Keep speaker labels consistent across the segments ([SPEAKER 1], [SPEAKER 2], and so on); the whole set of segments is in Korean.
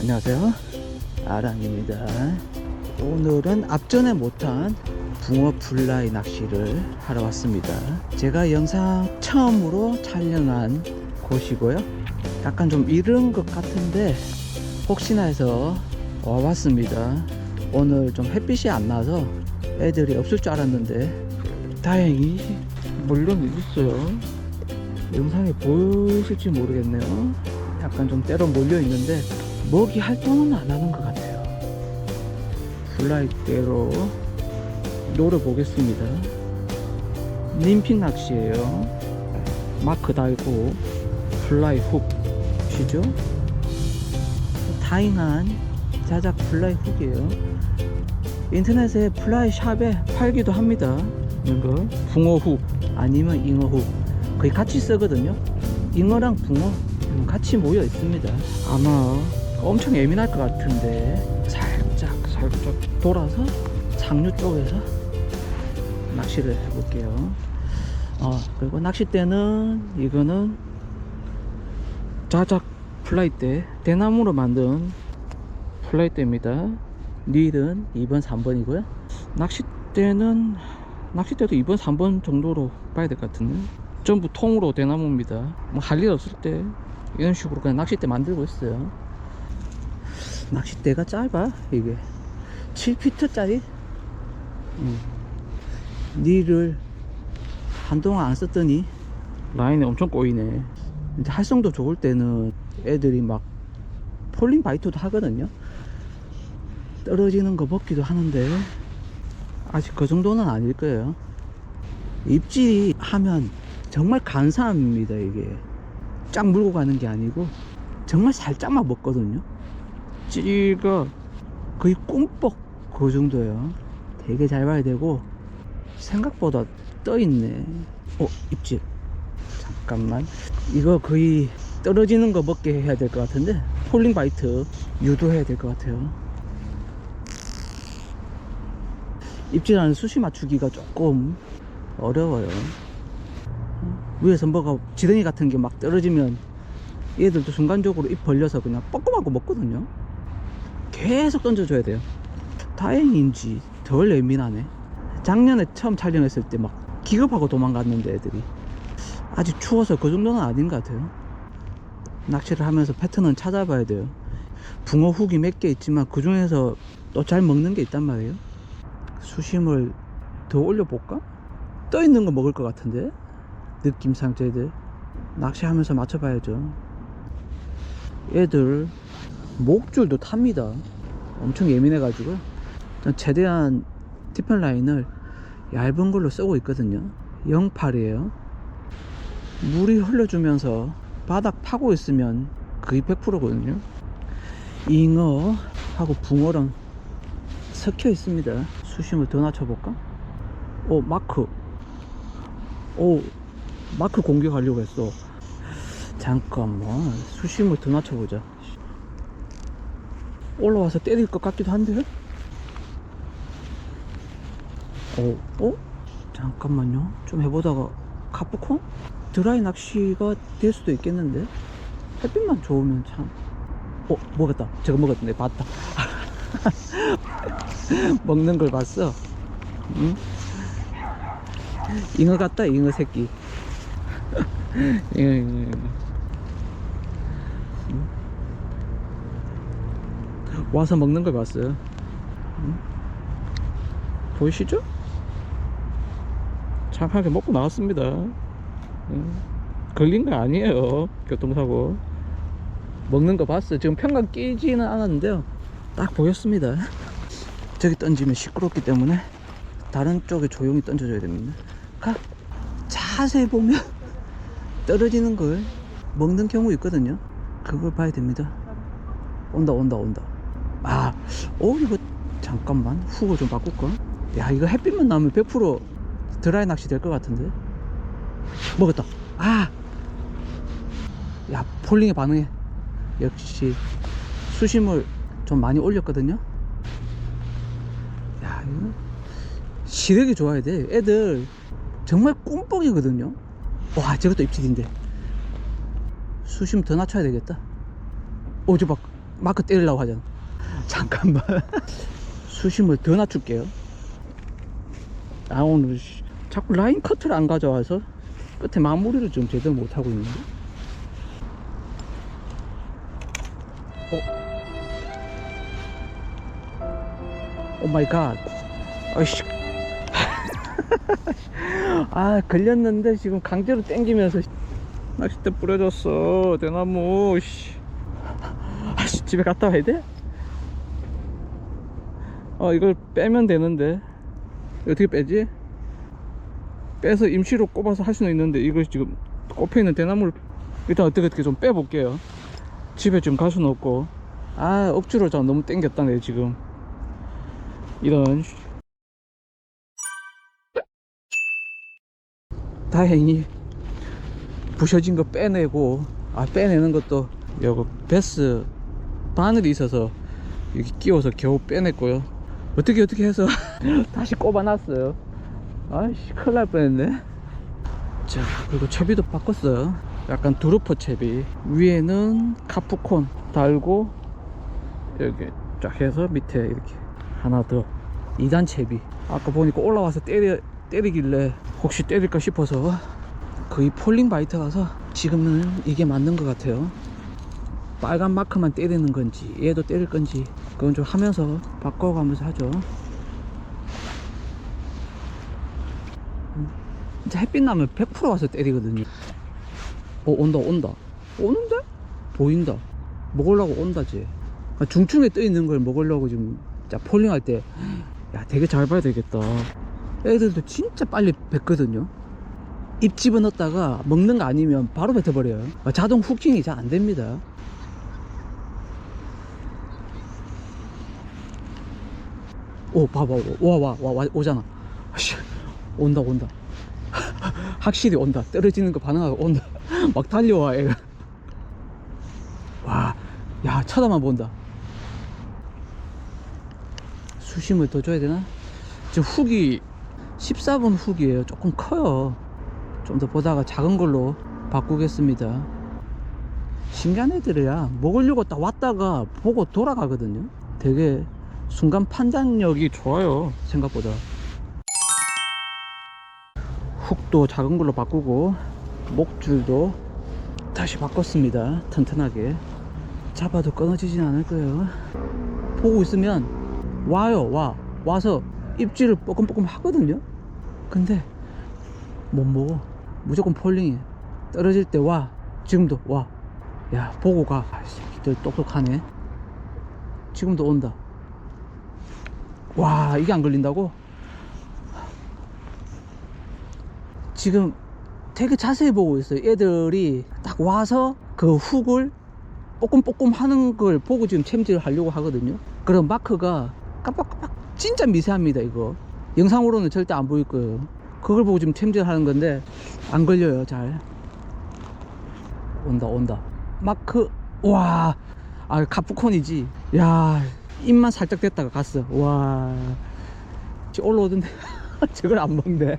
[SPEAKER 1] 안녕하세요. 아랑입니다. 오늘은 앞전에 못한 붕어 플라이 낚시를 하러 왔습니다. 제가 영상 처음으로 촬영한 곳이고요. 약간 좀 이른 것 같은데 혹시나 해서 와봤습니다. 오늘 좀 햇빛이 안 나서 애들이 없을 줄 알았는데 다행히 물론 있어요. 영상에 보이실지 모르겠네요. 약간 좀 때로 몰려 있는데 먹이 활동은 안 하는 것 같아요. 플라이대로 노려보겠습니다. 님핑 낚시예요. 마크 달고 플라이 훅 쉬죠? 다잉한 자작 플라이 훅이에요. 인터넷에 플라이 샵에 팔기도 합니다. 이거 붕어 훅 아니면 잉어 훅 거의 같이 쓰거든요. 잉어랑 붕어 같이 모여 있습니다. 아마 엄청 예민할 것 같은데 살짝 살짝 돌아서 상류 쪽에서 낚시를 해볼게요. 어 그리고 낚싯대는 이거는 자작 플라이대 대나무로 만든 플라이대입니다. 닐은 2번 3번이고요. 낚싯대는 낚싯대도 2번 3번 정도로 봐야 될 것 같은데 전부 통으로 대나무입니다. 뭐 할 일 없을 때 이런 식으로 그냥 낚싯대 만들고 있어요. 낚싯대가 짧아 이게. 7피트 짜리? 음. 닐을 한동안 안 썼더니 라인이 엄청 꼬이네. 이제 활성도 좋을 때는 애들이 막 폴링 바이트도 하거든요. 떨어지는 거 먹기도 하는데 아직 그 정도는 아닐 거예요. 입질이 하면 정말 간사합니다 이게. 쫙 물고 가는 게 아니고 정말 살짝만 먹거든요 찌가 거의 꿈뻑 그 정도예요. 되게 잘 봐야 되고 생각보다 떠 있네. 어 입질. 잠깐만. 이거 거의 떨어지는 거 먹게 해야 될 것 같은데 폴링 바이트 유도해야 될 것 같아요. 입질하는 수시 맞추기가 조금 어려워요. 위에서 뭐가 지렁이 같은 게 막 떨어지면 얘들도 순간적으로 입 벌려서 그냥 뻐끔하고 먹거든요 계속 던져줘야 돼요. 다행인지 덜 예민하네. 작년에 처음 촬영했을 때 막 기겁하고 도망갔는데 애들이. 아직 추워서 그 정도는 아닌 것 같아요. 낚시를 하면서 패턴은 찾아봐야 돼요. 붕어 훅이 몇 개 있지만 그 중에서 또 잘 먹는 게 있단 말이에요. 수심을 더 올려볼까? 떠 있는 거 먹을 것 같은데? 느낌상 쟤들. 낚시하면서 맞춰봐야죠. 얘들 목줄도 탑니다. 엄청 예민해 가지고 전 최대한 티펜 라인을 얇은 걸로 쓰고 있거든요. 08이에요. 물이 흘러주면서 바닥 파고 있으면 거의 100%거든요. 잉어하고 붕어랑 섞여 있습니다. 수심을 더 낮춰볼까? 오 마크. 오 마크 공격하려고 했어. 잠깐만. 수심을 더 낮춰보자 올라와서 때릴 것 같기도 한데 어? 어? 잠깐만요 좀 해보다가 카프콘? 드라이 낚시가 될 수도 있겠는데 햇빛만 좋으면 참 어? 먹었다 저거 먹었다 내 봤다 먹는 걸 봤어 응? 잉어 같다 잉어 새끼 잉어 잉어 잉어 와서 먹는 걸 봤어요. 응? 보이시죠? 참하게 먹고 나왔습니다. 응? 걸린 거 아니에요 교통사고. 먹는 거 봤어요. 지금 평강 끼지는 않았는데요. 딱 보였습니다. 저기 던지면 시끄럽기 때문에 다른 쪽에 조용히 던져줘야 됩니다. 가! 자세히 보면 떨어지는 걸 먹는 경우 있거든요. 그걸 봐야 됩니다. 온다 온다 온다 아, 어 이거 잠깐만 훅을 좀 바꿀까? 야 이거 햇빛만 나오면 100% 드라이 낚시 될 것 같은데? 먹었다. 아! 야 폴링에 반응해 역시 수심을 좀 많이 올렸거든요? 야 이거 시력이 좋아야 돼. 애들 정말 꿈뻑이거든요? 와 저것도 입질인데. 수심 더 낮춰야 되겠다. 봐 마크 때리려고 하잖아 잠깐만. 수심을 더 낮출게요. 아 오늘 씨, 자꾸 라인 커트를 안 가져와서 끝에 마무리를 좀 제대로 못하고 있는데? 오 마이 갓. 어이씨. 아 걸렸는데 지금 강제로 땡기면서 낚싯대 부러졌어 대나무. 씨. 아 씨 집에 갔다 와야 돼? 어 이걸 빼면 되는데. 어떻게 빼지? 빼서 임시로 꼽아서 할 수는 있는데 이거 지금 꼽혀 있는 대나무를 일단 어떻게 어떻게 좀 빼볼게요. 집에 지금 갈 수는 없고. 아 억지로 저 너무 땡겼다 네 지금. 이런. 씨. 다행히 부셔진 거 빼내고 아 빼내는 것도 여기 베스 바늘이 있어서 여기 끼워서 겨우 빼냈고요 어떻게 어떻게 해서? 다시 꼽아놨어요. 아이씨 큰일 날 뻔했네. 자 그리고 채비도 바꿨어요. 약간 두루퍼 채비. 위에는 카프콘 달고 여기 쫙 해서 밑에 이렇게 하나 더. 2단 채비. 아까 보니까 올라와서 때려, 때리길래 혹시 때릴까 싶어서 거의 폴링 바이트 가서 지금은 이게 맞는 것 같아요. 빨간 마크만 때리는 건지 얘도 때릴 건지 그건 좀 하면서 바꿔가면서 하죠. 음, 진짜 햇빛 나면 100% 와서 때리거든요. 어 온다 온다. 오는데? 보인다. 먹으려고 온다지. 아, 중충에 떠 있는 걸 먹으려고 지금 자 폴링할 때 야 되게 잘 봐야 되겠다. 애들도 진짜 빨리 뱉거든요. 입 집어넣었다가 먹는 거 아니면 바로 뱉어버려요. 아, 자동 후킹이 잘 안됩니다 오 봐봐 와와 와 와, 오잖아. 온다 온다. 확실히 온다. 떨어지는 거 반응하고 온다. 막 달려와 애가. 와야 쳐다만 본다. 수심을 더 줘야 되나? 지금 훅이 14분 훅이에요. 조금 커요. 좀 더 보다가 작은 걸로 바꾸겠습니다. 신기한 애들이야. 먹으려고 딱 왔다가 보고 돌아가거든요. 되게 순간 판단력이 좋아요 생각보다. 훅도 작은 걸로 바꾸고 목줄도 다시 바꿨습니다 튼튼하게. 잡아도 끊어지진 않을 거예요. 보고 있으면 와요 와. 와서 입질을 뻐끔뻐끔 하거든요. 근데 못 먹어. 무조건 폴링해 떨어질 때 와. 지금도 와야 보고 가. 아, 새끼들 똑똑하네. 지금도 온다 와 이게 안 걸린다고? 지금 되게 자세히 보고 있어요. 애들이 딱 와서 그 훅을 뽀끔뽀끔 하는 걸 보고 지금 챔질을 하려고 하거든요. 그럼 마크가 깜빡깜빡 진짜 미세합니다 이거. 영상으로는 절대 안 보일 거예요. 그걸 보고 지금 챔질 하는 건데 안 걸려요 잘. 온다 온다. 마크 와 아 카프콘이지. 야 입만 살짝 댔다가 갔어. 와. 올라오던데. 저걸 안 먹네.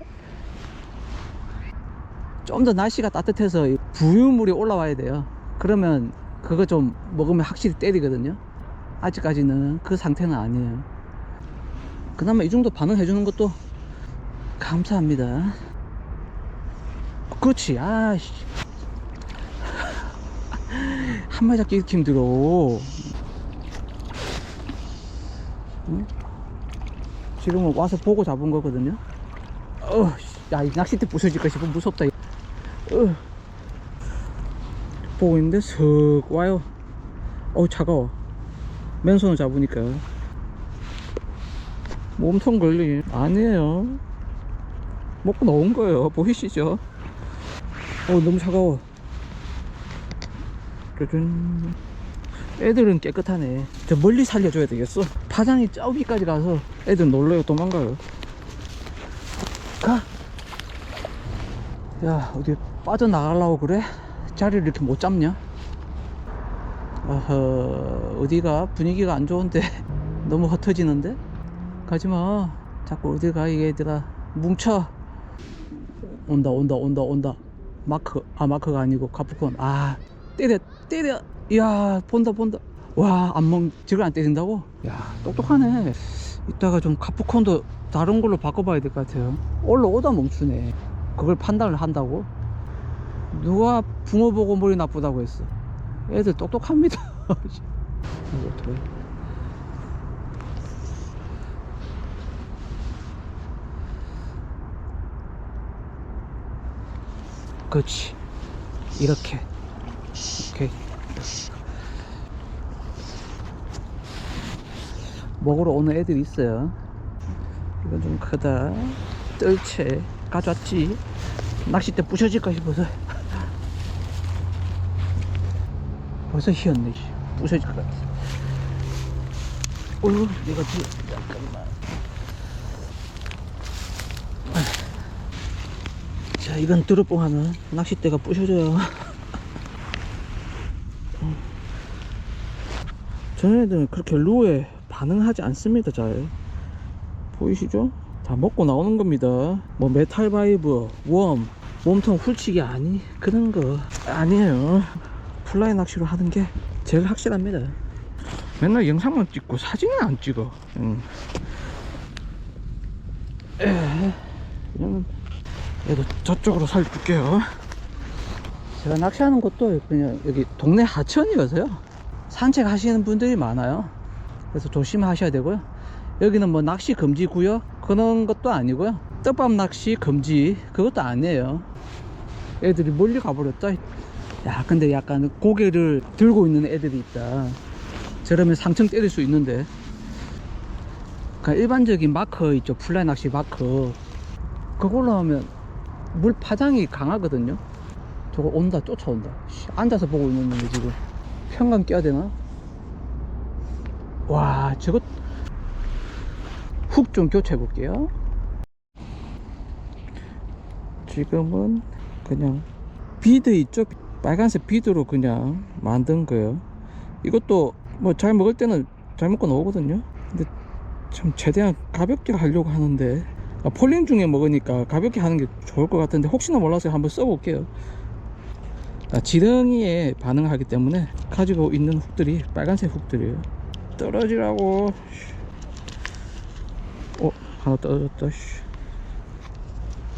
[SPEAKER 1] 좀 더 날씨가 따뜻해서 이 부유물이 올라와야 돼요. 그러면 그거 좀 먹으면 확실히 때리거든요. 아직까지는 그 상태는 아니에요. 그나마 이 정도 반응해 주는 것도 감사합니다. 그렇지. 아씨. 한 마리 잡기 이렇게 힘들어 응? 지금은 와서 보고 잡은 거거든요 어, 야, 이 낚싯대 부서질까 싶어 무섭다. 어. 보고 있는데 슥 와요. 어우 차가워. 맨손을 잡으니까 몸통 걸리 아니에요. 먹고 나온 거예요. 보이시죠? 어 너무 차가워. 짜잔. 애들은 깨끗하네. 저 멀리 살려줘야 되겠어. 파장이 저기까지 가서 애들 놀래요. 도망가요. 가. 야, 어디 빠져나가려고 그래? 자리를 이렇게 못 잡냐? 어허, 어디가 분위기가 안 좋은데 너무 흩어지는데? 가지마. 자꾸 어디 가, 이 얘들아. 뭉쳐. 온다, 온다, 온다, 온다. 마크, 아, 마크가 아니고 카프콘. 아, 때려, 때려. 야, 본다, 본다. 와, 안 먹, 지를 안 때린다고? 야, 똑똑하네. 이따가 좀 카프콘도 다른 걸로 바꿔봐야 될 것 같아요. 올라오다 멈추네. 그걸 판단을 한다고? 누가 붕어 보고 머리 나쁘다고 했어. 애들 똑똑합니다. 그렇지. 이렇게. 오케이. 먹으러 오는 애들이 있어요. 이건 좀 크다. 뜰채 가져왔지. 낚싯대 부셔질까 싶어서. 벌써 휘었네. 씨. 부셔질 것 같아. 어휴, 내가 뒤에 잠깐만. 자, 이건 드롭봉 하는 낚싯대가 부셔져요. 저네들은 그렇게 루에 반응하지 않습니다, 잘. 보이시죠? 다 먹고 나오는 겁니다. 뭐 메탈 바이브, 웜, 몸통 훌치기 아니 그런 거 아니에요. 플라이 낚시로 하는 게 제일 확실합니다. 맨날 영상만 찍고 사진은 안 찍어. 응. 에, 그냥 얘도 저쪽으로 살줄게요. 제가 낚시하는 곳도 그냥 여기 동네 하천이어서요. 산책하시는 분들이 많아요. 그래서 조심하셔야 되고요. 여기는 뭐 낚시 금지 구역 그런 것도 아니고요. 떡밥 낚시 금지 그것도 아니에요. 애들이 멀리 가버렸다. 야, 근데 약간 고개를 들고 있는 애들이 있다. 저러면 상층 때릴 수 있는데. 그러니까 일반적인 마커 있죠. 플라이 낚시 마커. 그걸로 하면 물 파장이 강하거든요. 저거 온다, 쫓아온다. 씨, 앉아서 보고 있는데 지금 평강 껴야 되나? 와, 저거 훅 좀 교체해 볼게요. 지금은 그냥 비드 있죠? 빨간색 비드로 그냥 만든 거예요. 이것도 뭐 잘 먹을 때는 잘 먹고 나오거든요. 근데 참 최대한 가볍게 하려고 하는데 아, 폴링 중에 먹으니까 가볍게 하는 게 좋을 것 같은데 혹시나 몰라서 한번 써볼게요. 아, 지렁이에 반응하기 때문에 가지고 있는 훅들이 빨간색 훅들이에요. 떨어지라고. 어, 하나 떨어졌다. 씨.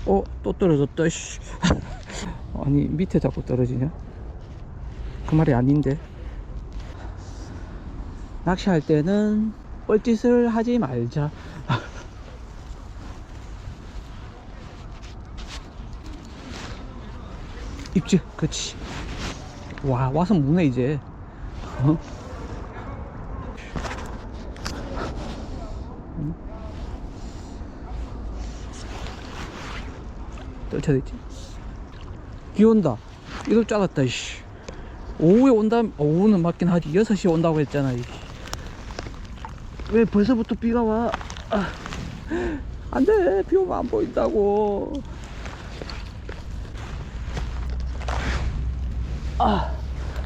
[SPEAKER 1] 어, 또 떨어졌다. 씨. 아니, 밑에 자꾸 떨어지냐? 그 말이 아닌데. 낚시할 때는 뻘짓을 하지 말자. 입질, 그치. 와, 와서 무네, 이제. 어? 떨쳐야 되지? 비 온다. 이걸 작았다, 씨. 오후에 온다, 오후는 맞긴 하지. 6시에 온다고 했잖아, 이씨. 왜 벌써부터 비가 와? 아, 안 돼. 비 오면 안 보인다고. 아,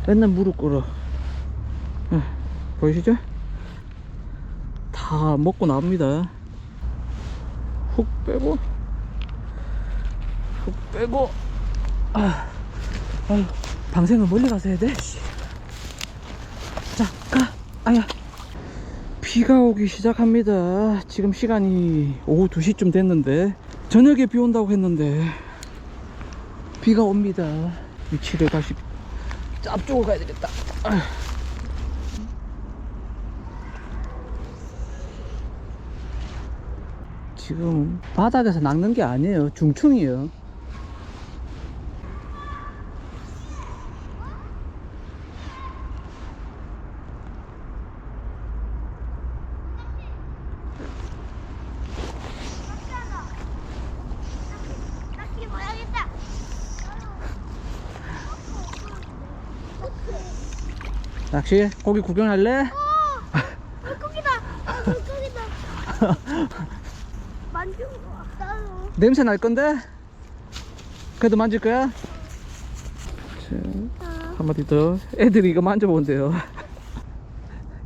[SPEAKER 1] 맨날 무릎 꿇어. 아, 보이시죠? 다 먹고 나옵니다. 훅 빼고, 훅 빼고, 아, 아유, 방생을 멀리 가서 해야 돼. 씨. 자, 가. 아야. 비가 오기 시작합니다. 지금 시간이 오후 2시쯤 됐는데, 저녁에 비 온다고 했는데, 비가 옵니다. 위치를 다시 앞쪽으로 가야 되겠다. 아휴. 지금 바닥에서 낚는 게 아니에요. 중충이에요.
[SPEAKER 2] 낚시 모양이다.
[SPEAKER 1] 낚시 고기 구경할래?
[SPEAKER 2] 어, 물고기다. 아, 물고기다. 만지고 왔어요.
[SPEAKER 1] 냄새 날 건데? 그래도 만질 거야? 자,
[SPEAKER 2] 아,
[SPEAKER 1] 한 마디 더. 애들이 이거 만져본대요.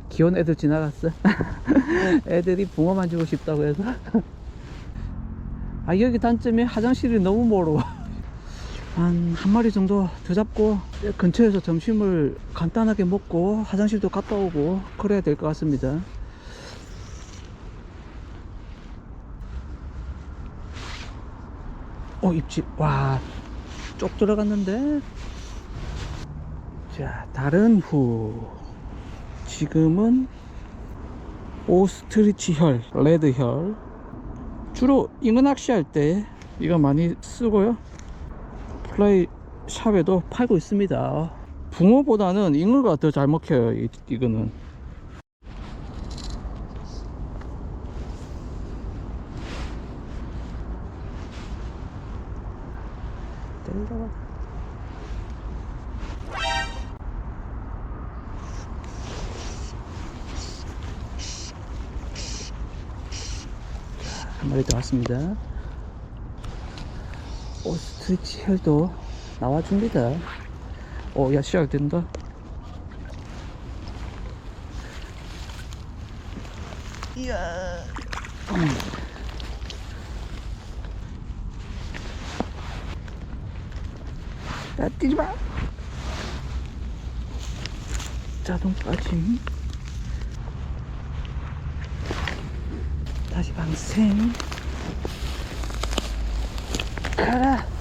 [SPEAKER 1] 귀여운 애들 지나갔어. 애들이 붕어 만지고 싶다고 해서. 아, 여기 단점이 화장실이 너무 멀어. 한, 한 마리 정도 더 잡고 근처에서 점심을 간단하게 먹고 화장실도 갔다 오고 그래야 될 것 같습니다. 어, 입질. 와, 쪽 들어갔는데. 자, 다른 후. 지금은 오스트리치 혈, 레드 혈. 주로 잉어 낚시할 때 이거 많이 쓰고요. 플라이 샵에도 팔고 있습니다. 붕어보다는 잉어가 더 잘 먹혀요. 이, 이거는. 한 마리 더 왔습니다. 오스 트리치 헬도 나와줍니다. 어, 야, 시작된다. 이야. 음. 야, 뛰지 마. 자동 빠짐. 다시 방생. 가라.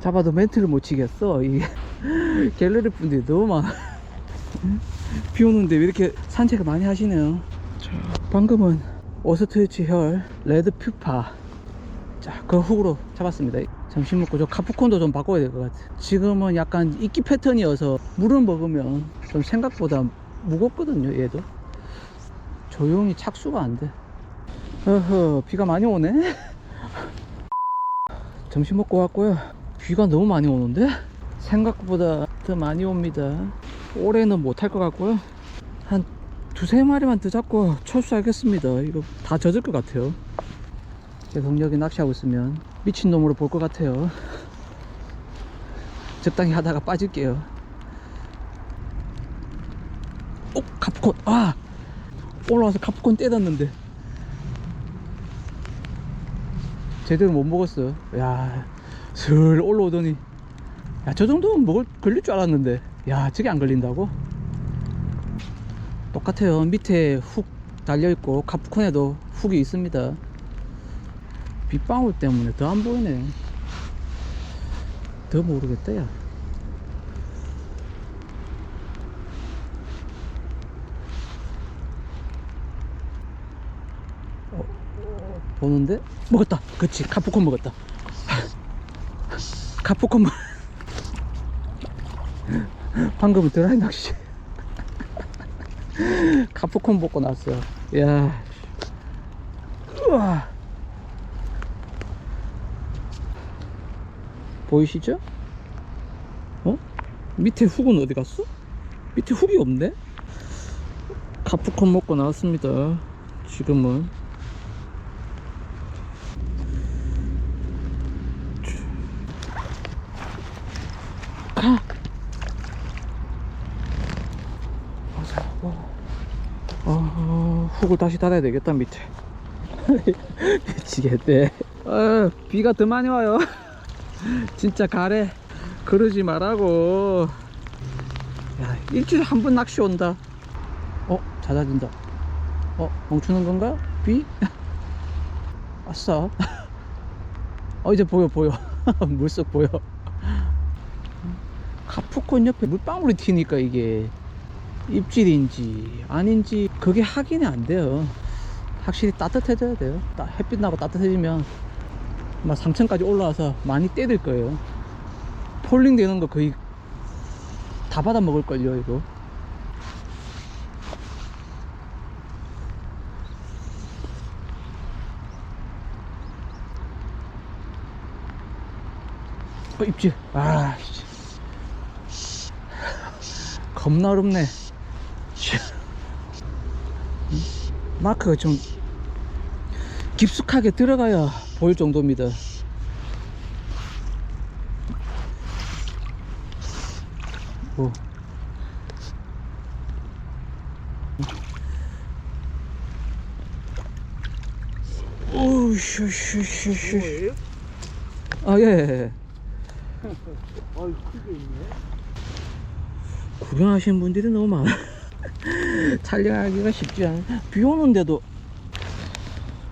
[SPEAKER 1] 잡아도 멘트를 못 치겠어. 이 갤러리 분들이 너무 많아. 비 오는데 왜 이렇게 산책을 많이 하시네요. 자, 방금은 오스트리치 혈 레드 퓨파. 자, 그 훅으로 잡았습니다. 점심 먹고 저 카프콘도 좀 바꿔야 될 것 같아. 지금은 약간 이끼 패턴이어서 물을 먹으면 좀 생각보다 무겁거든요, 얘도. 조용히 착수가 안 돼. 어허, 비가 많이 오네. 점심 먹고 왔고요. 비가 너무 많이 오는데? 생각보다 더 많이 옵니다. 올해는 못할 것 같고요. 한 두세 마리만 더 잡고 철수하겠습니다. 이거 다 젖을 것 같아요. 계속 여기 낚시하고 있으면 미친놈으로 볼 것 같아요. 적당히 하다가 빠질게요. 오, 카프콘! 아! 올라와서 카프콘 떼었는데 제대로 못 먹었어. 야, 슬 올라오더니 야, 저 정도면 먹을 걸릴 줄 알았는데 야, 저게 안 걸린다고? 똑같아요. 밑에 훅 달려 있고 카프콘에도 훅이 있습니다. 빗방울 때문에 더 안 보이네. 더 모르겠다, 야. 어, 보는데? 먹었다. 그치, 카프콘 먹었다. 카프콘 먹... 방금은 드라이 낚시. 카프콘 먹고 났어. 야. 우와. 보이시죠? 어? 밑에 훅은 어디 갔어? 밑에 훅이 없네? 카프콘 먹고 나왔습니다. 지금은. 가! 어서, 어. 어, 훅을 다시 닫아야 되겠다, 밑에. 미치겠대. 어, 비가 더 많이 와요. 진짜 가래. 그러지 말라고. 야, 일주일에 한 번 낚시 온다. 어, 잦아진다. 어, 멈추는 건가? 비? 아싸. 어, 이제 보여, 보여. 물속 보여. 카프콘 옆에 물방울이 튀니까 이게 입질인지 아닌지 그게 확인이 안 돼요. 확실히 따뜻해져야 돼요. 따- 햇빛 나고 따뜻해지면 막 3층까지 올라와서 많이 떼들 거예요. 폴링 되는 거 거의 다 받아 먹을걸요, 이거. 어, 입질. 아, 씨. 겁나 어렵네. 씨. 마크가 좀 깊숙하게 들어가야 보일 정도입니다. 오. 오우슈슈슈슈 아, 예, 예.
[SPEAKER 3] 어이 크게 있네.
[SPEAKER 1] 구경하시는 분들이 너무 많아. 촬영하기가 쉽지 않아. 비 오는데도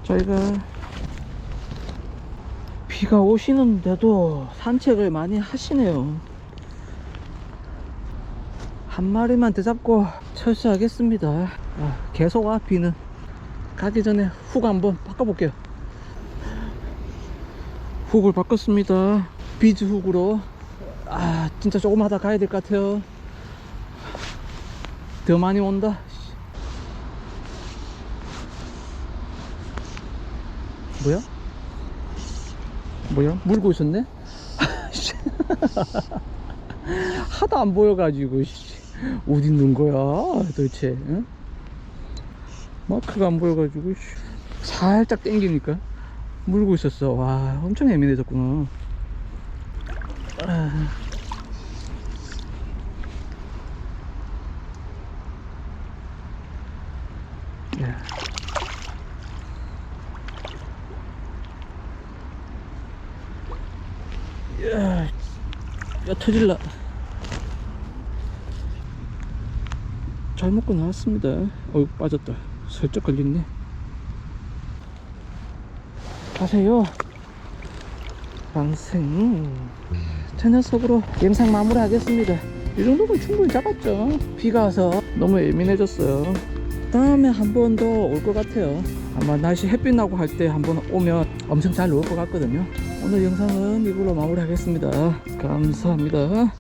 [SPEAKER 1] 저희가 비가 오시는데도 산책을 많이 하시네요. 한 마리만 더 잡고 철수하겠습니다. 아, 계속 와, 비는. 가기 전에 훅 한번 바꿔볼게요. 훅을 바꿨습니다. 비즈 훅으로. 아, 진짜 조금 하다 가야 될 것 같아요. 더 많이 온다. 뭐야? 뭐야? 물고 있었네? 하도 안 보여가지고 씨. 어디 있는 거야 도대체 응? 마크가 안 보여가지고 씨. 살짝 땡기니까 물고 있었어 와 엄청 예민해졌구나 아. 야. 터질라. 잘 먹고 나왔습니다. 어이 빠졌다. 살짝 걸렸네. 가세요. 방생. 저 녀석으로 영상 마무리하겠습니다. 이 정도면 충분히 잡았죠. 비가 와서 너무 예민해졌어요. 다음에 한 번 더 올 것 같아요. 아마 날씨 햇빛 나고 할 때 한 번 오면 엄청 잘 놀 것 같거든요. 오늘 영상은 이걸로 마무리 하겠습니다. 감사합니다.